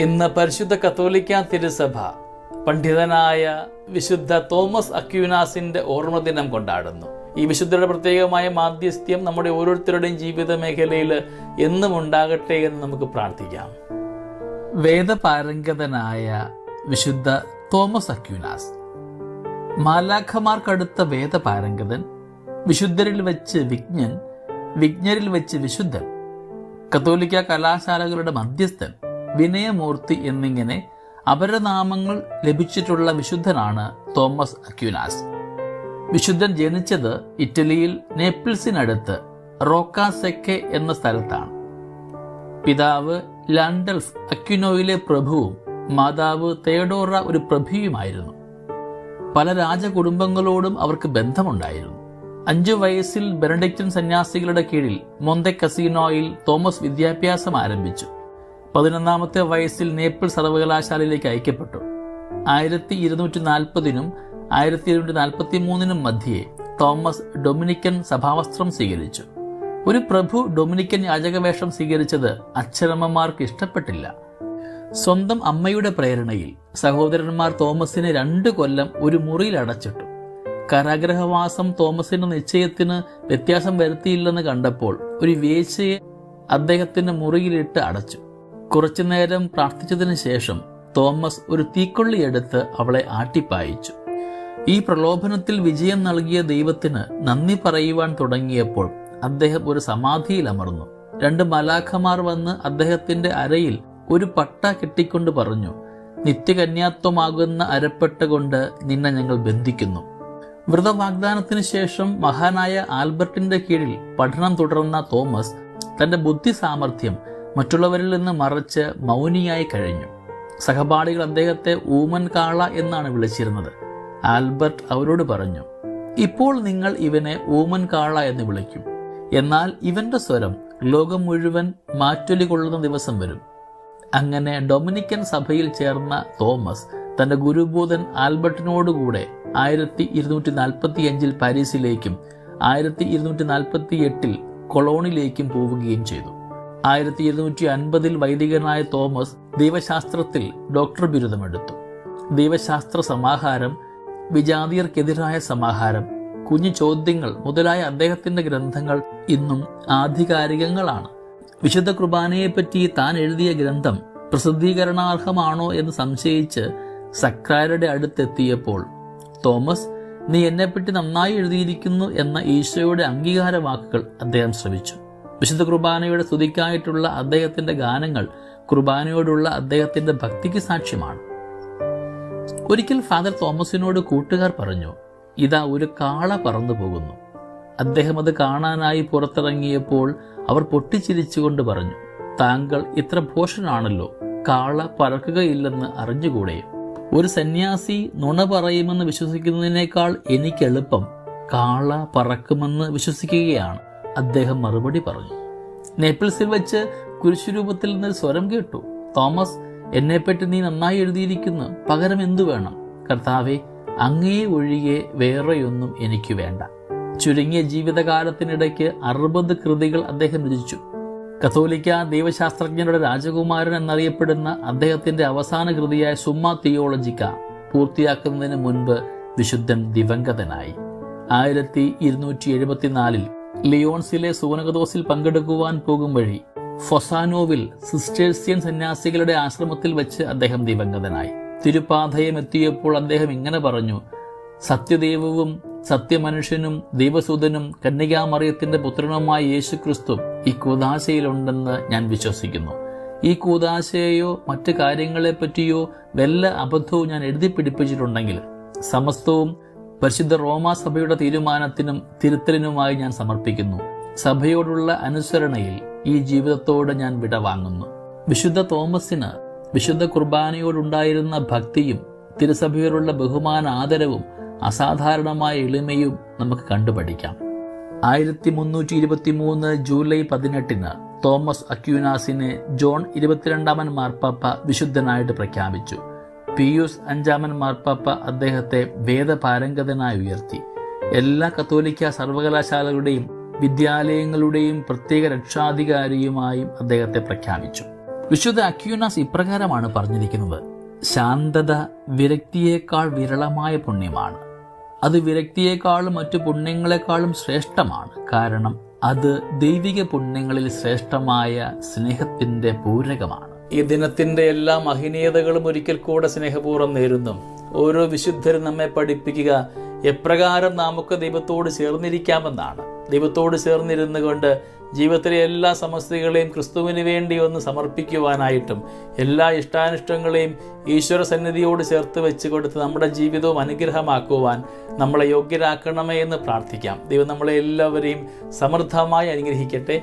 ഇന്ന് പരിശുദ്ധ കത്തോലിക്ക തിരുസഭ പണ്ഡിതനായ വിശുദ്ധ തോമസ് അക്യൂനാസിന്റെ ഓർമ്മദിനം കൊണ്ടാടുന്നു. ഈ വിശുദ്ധരുടെ പ്രത്യേകമായ മാധ്യസ്ഥ്യം നമ്മുടെ ഓരോരുത്തരുടെയും ജീവിത മേഖലയിൽ എന്നും ഉണ്ടാകട്ടെ എന്ന് നമുക്ക് പ്രാർത്ഥിക്കാം. വേദപാരംഗതനായ വിശുദ്ധ തോമസ് അക്യൂനാസ് മാലാഖമാർക്കടുത്ത വേദപാരംഗതൻ വിശുദ്ധരിൽ വെച്ച് വിജ്ഞൻ വിജ്ഞരിൽ വെച്ച് വിശുദ്ധൻ കത്തോലിക്ക കലാശാലകളുടെ മധ്യസ്ഥൻ വിനയമൂർത്തി എന്നിങ്ങനെ അപരനാമങ്ങൾ ലഭിച്ചിട്ടുള്ള വിശുദ്ധനാണ് തോമസ് അക്യുനാസ് വിശുദ്ധൻ ജനിച്ചത് ഇറ്റലിയിൽ നേപ്പിൾസിനടുത്ത് റോക്കാസെക്കെ എന്ന സ്ഥലത്താണ്. പിതാവ് ലാൻഡൽഫ് അക്യുനോയിലെ പ്രഭുവും മാതാവ് തേഡോറ ഒരു പ്രഭുവുമായിരുന്നു പല രാജകുടുംബങ്ങളോടും അവർക്ക് ബന്ധമുണ്ടായിരുന്നു. അഞ്ചു വയസ്സിൽ ബെനഡിക്റ്റൻ സന്യാസികളുടെ കീഴിൽ മൊന്തെ കസീനോയിൽ തോമസ് വിദ്യാഭ്യാസം ആരംഭിച്ചു. പതിനൊന്നാമത്തെ വയസ്സിൽ നേപ്പിൾ സർവകലാശാലയിലേക്ക് അയക്കപ്പെട്ടു. ആയിരത്തി ഇരുന്നൂറ്റി നാൽപ്പതിനും ആയിരത്തി ഇരുന്നൂറ്റി നാൽപ്പത്തി മൂന്നിനും മധ്യേ തോമസ് ഡൊമിനിക്കൻ സഭാവസ്ത്രം സ്വീകരിച്ചു. ഒരു പ്രഭു ഡൊമിനിക്കൻ യാചകവേഷം സ്വീകരിച്ചത് അച്ഛനമ്മമാർക്ക് ഇഷ്ടപ്പെട്ടില്ല. സ്വന്തം അമ്മയുടെ പ്രേരണയിൽ സഹോദരന്മാർ തോമസിനെ രണ്ടു കൊല്ലം ഒരു മുറിയിൽ അടച്ചിട്ടു. കരാഗ്രഹവാസം തോമസിന്റെ നിശ്ചയത്തിന് വ്യത്യാസം വരുത്തിയില്ലെന്ന് കണ്ടപ്പോൾ ഒരു വേശ്യയെ അദ്ദേഹത്തിന്റെ മുറിയിലിട്ട് അടച്ചു. കുറച്ചുനേരം പ്രാർത്ഥിച്ചതിന് ശേഷം തോമസ് ഒരു തീക്കൊള്ളിയെടുത്ത് അവളെ ആട്ടിപ്പായിച്ചു. ഈ പ്രലോഭനത്തിൽ വിജയം നൽകിയ ദൈവത്തിന് നന്ദി പറയുവാൻ തുടങ്ങിയപ്പോൾ അദ്ദേഹം ഒരു സമാധിയിൽ അമർന്നു. രണ്ട് മലാഖമാർ വന്ന് അദ്ദേഹത്തിന്റെ അരയിൽ ഒരു പട്ട കെട്ടിക്കൊണ്ട് പറഞ്ഞു നിത്യകന്യാത്വമാകുന്ന അരപ്പെട്ട കൊണ്ട് നിന്നെ ഞങ്ങൾ ബന്ധിക്കുന്നു. വ്രതവാഗ്ദാനത്തിന് ശേഷം മഹാനായ ആൽബർട്ടിന്റെ കീഴിൽ പഠനം തുടർന്ന തോമസ് തന്റെ ബുദ്ധി സാമർഥ്യം മറ്റുള്ളവരിൽ നിന്ന് മറച്ച് മൗനിയായി കഴിഞ്ഞു. സഹപാഠികൾ അദ്ദേഹത്തെ ഊമൻ കാള എന്നാണ് വിളിച്ചിരുന്നത്. ആൽബർട്ട് അവരോട് പറഞ്ഞു ഇപ്പോൾ നിങ്ങൾ ഇവനെ ഊമൻ കാള എന്ന് വിളിക്കും. എന്നാൽ ഇവന്റെ സ്വരം ലോകം മുഴുവൻ മാറ്റൊലി കൊള്ളുന്ന ദിവസം വരും. അങ്ങനെ ഡൊമിനിക്കൻ സഭയിൽ ചേർന്ന തോമസ് തന്റെ ഗുരുഭൂതൻ ആൽബർട്ടിനോടുകൂടെ ആയിരത്തി ഇരുന്നൂറ്റി നാൽപ്പത്തി അഞ്ചിൽ പാരീസിലേക്കും ആയിരത്തി ഇരുന്നൂറ്റി നാൽപ്പത്തി എട്ടിൽ കൊളോണിലേക്കും പോവുകയും ചെയ്തു. ആയിരത്തി ഇരുന്നൂറ്റി അൻപതിൽ വൈദികനായ തോമസ് ദൈവശാസ്ത്രത്തിൽ ഡോക്ടർ ബിരുദമെടുത്തു. ദൈവശാസ്ത്ര സമാഹാരം വിജാതിയർക്കെതിരായ സമാഹാരം കുഞ്ഞു ചോദ്യങ്ങൾ മുതലായ അദ്ദേഹത്തിന്റെ ഗ്രന്ഥങ്ങൾ ഇന്നും ആധികാരികങ്ങളാണ്. വിശുദ്ധ കുർബാനയെപ്പറ്റി താൻ എഴുതിയ ഗ്രന്ഥം പ്രസിദ്ധീകരണാർഹമാണോ എന്ന് സംശയിച്ച് സക്രാരുടെ അടുത്തെത്തിയപ്പോൾ തോമസ് നീ എന്നെപ്പറ്റി നന്നായി എഴുതിയിരിക്കുന്നു എന്ന ഈശോയുടെ അംഗീകാര വാക്കുകൾ അദ്ദേഹം ശ്രവിച്ചു. വിശുദ്ധ കുർബാനയുടെ സ്തുതിക്കായിട്ടുള്ള അദ്ദേഹത്തിന്റെ ഗാനങ്ങൾ കുർബാനയോടുള്ള അദ്ദേഹത്തിന്റെ ഭക്തിക്ക് സാക്ഷ്യമാണ്. ഒരിക്കൽ ഫാദർ തോമസിനോട് കൂട്ടുകാർ പറഞ്ഞു ഇതാ ഒരു കാള പറന്നു പോകുന്നു. അദ്ദേഹം അത് കാണാനായി പുറത്തിറങ്ങിയപ്പോൾ അവർ പൊട്ടിച്ചിരിച്ചുകൊണ്ട് പറഞ്ഞു താങ്കൾ ഇത്ര ഭോഷനാണല്ലോ കാള പറക്കുകയില്ലെന്ന് അറിഞ്ഞുകൂടെ? ഒരു സന്യാസി നുണ പറയുമെന്ന് വിശ്വസിക്കുന്നതിനേക്കാൾ എനിക്ക് എളുപ്പം കാള പറക്കുമെന്ന് വിശ്വസിക്കുകയാണ്. അദ്ദേഹം മറുപടി പറഞ്ഞു. നേപ്പിൾസിൽ വെച്ച് കുരിശുരൂപത്തിൽ നിന്ന് സ്വരം കേട്ടു. തോമസ് എന്നെപ്പറ്റി നീ നന്നായി എഴുതിയിരിക്കുന്നു. പകരം എന്തു വേണം? കർത്താവെ അങ്ങേ ഒഴികെ വേറെയൊന്നും എനിക്ക് വേണ്ട ചുരുങ്ങിയ ജീവിതകാലത്തിനിടയ്ക്ക് അറുപത് കൃതികൾ അദ്ദേഹം രചിച്ചു. കത്തോലിക്ക ദൈവശാസ്ത്രജ്ഞരുടെ രാജകുമാരൻ എന്നറിയപ്പെടുന്ന അദ്ദേഹത്തിന്റെ അവസാന കൃതിയായ സുമ്മ തിയോളജിക്ക പൂർത്തിയാക്കുന്നതിന് മുൻപ് വിശുദ്ധൻ ദിവംഗതനായി. ആയിരത്തി ഇരുന്നൂറ്റി എഴുപത്തിനാലിൽ ലിയോൺസിലെ സൂനകദോസിൽ പങ്കെടുക്കുവാൻ പോകും വഴി ഫൊസാനോവിൽ സിസ്റ്റേഴ്സ്യൻ സന്യാസികളുടെ ആശ്രമത്തിൽ വെച്ച് അദ്ദേഹം ദിവംഗതനായി. തിരുപ്പാധയം എത്തിയപ്പോൾ അദ്ദേഹം ഇങ്ങനെ പറഞ്ഞു സത്യദൈവവും സത്യമനുഷ്യനും ദൈവസൂതനും കന്യകാമറിയത്തിന്റെ പുത്രനുമായ യേശുക്രിസ്തു ഈ കൂതാശയിലുണ്ടെന്ന് ഞാൻ വിശ്വസിക്കുന്നു. ഈ കൂതാശയെയോ മറ്റു കാര്യങ്ങളെപ്പറ്റിയോ വല്ല അബദ്ധവും ഞാൻ എഴുതി പിടിപ്പിച്ചിട്ടുണ്ടെങ്കിൽ സമസ്തവും പരിശുദ്ധ റോമാ സഭയുടെ തീരുമാനത്തിനും തിരുത്തലിനുമായി ഞാൻ സമർപ്പിക്കുന്നു. സഭയോടുള്ള അനുസരണയിൽ ഈ ജീവിതത്തോട് ഞാൻ വിട വാങ്ങുന്നു വിശുദ്ധ തോമസിന് വിശുദ്ധ കുർബാനയോടുണ്ടായിരുന്ന ഭക്തിയും തിരുസഭയോടുള്ള ബഹുമാന ആദരവും അസാധാരണമായ എളിമയും നമുക്ക് കണ്ടുപഠിക്കാം. ആയിരത്തി മുന്നൂറ്റി ഇരുപത്തി മൂന്ന് ജൂലൈ പതിനെട്ടിന് തോമസ് അക്യൂനാസിനെ ജോൺ ഇരുപത്തിരണ്ടാമൻ മാർപ്പാപ്പ വിശുദ്ധനായിട്ട് പ്രഖ്യാപിച്ചു. പിയൂസ് അഞ്ചാമൻ മാർപ്പാപ്പ അദ്ദേഹത്തെ വേദപാരംഗതനായി ഉയർത്തി. എല്ലാ കത്തോലിക്ക സർവകലാശാലകളുടെയും വിദ്യാലയങ്ങളുടെയും പ്രത്യേക രക്ഷാധികാരിയുമായും അദ്ദേഹത്തെ പ്രഖ്യാപിച്ചു. വിശുദ്ധ അക്യൂനാസ് ഇപ്രകാരമാണ് പറഞ്ഞിരിക്കുന്നത്. ശാന്തത വിരക്തിയേക്കാൾ വിരളമായ പുണ്യമാണ്. അത് വിരക്തിയേക്കാളും മറ്റു പുണ്യങ്ങളെക്കാളും ശ്രേഷ്ഠമാണ്. കാരണം അത് ദൈവിക പുണ്യങ്ങളിൽ ശ്രേഷ്ഠമായ സ്നേഹത്തിന്റെ പൂരകമാണ്. ഈ ദിനത്തിന്റെ എല്ലാ മഹനീയതകളും ഒരിക്കൽ കൂടെ സ്നേഹപൂർവം നേരുന്നു. ഓരോ വിശുദ്ധരും നമ്മെ പഠിപ്പിക്കുക എപ്രകാരം നമുക്ക് ദൈവത്തോട് ചേർന്നിരിക്കാമെന്നാണ്. ദൈവത്തോട് ചേർന്നിരുന്നു കൊണ്ട് ജീവിതത്തിലെ എല്ലാ സമസ്യകളെയും ക്രിസ്തുവിന് വേണ്ടി ഒന്ന് സമർപ്പിക്കുവാനായിട്ടും എല്ലാ ഇഷ്ടാനിഷ്ടങ്ങളെയും ഈശ്വര സന്നിധിയോട് ചേർത്ത് വെച്ച് കൊടുത്ത് നമ്മുടെ ജീവിതവും അനുഗ്രഹമാക്കുവാൻ നമ്മളെ യോഗ്യരാക്കണമേ എന്ന് പ്രാർത്ഥിക്കാം. ദൈവം നമ്മളെ എല്ലാവരെയും സമൃദ്ധമായി അനുഗ്രഹിക്കട്ടെ.